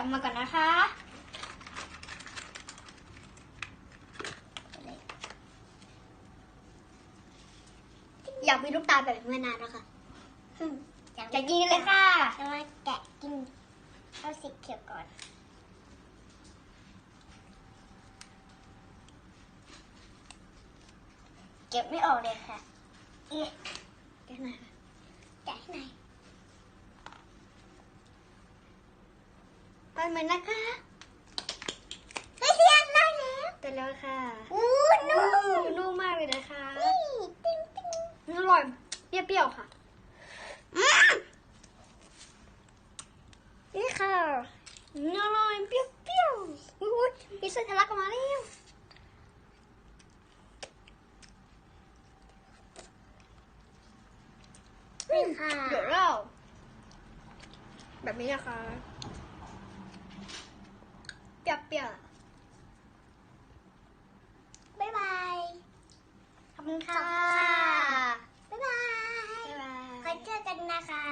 นะคะอยากมีลูกตาแบบนี้มานานแล้วค่ะอยากจะกินเลยค่ะจะมาแกะกินเอาสีเขียวก่อน เก็บไม่ออกเลยค่ะ เอ๊ะแกะหน่อยค่ะแกะให้หน่อย ไปเหมือนนะคะไม่เทียนได้แล้วแต่แล้วค่ะอู้นุ่มนุ่มมากเลยนะคะนี่ติ้งติ้งอร่อยเปรี้ยวๆค่ะอืมนี่ค่ะอร่อยเปรี้ยวๆอุ้ยมีเส้นทะลักออกมาแล้วนี่ค่ะเดี๋ยวเราแบบนี้นะคะ เปรี้ยวบ๊ายบายขอบคุณค่ะบ๊ายบายคอยเจอกันนะคะ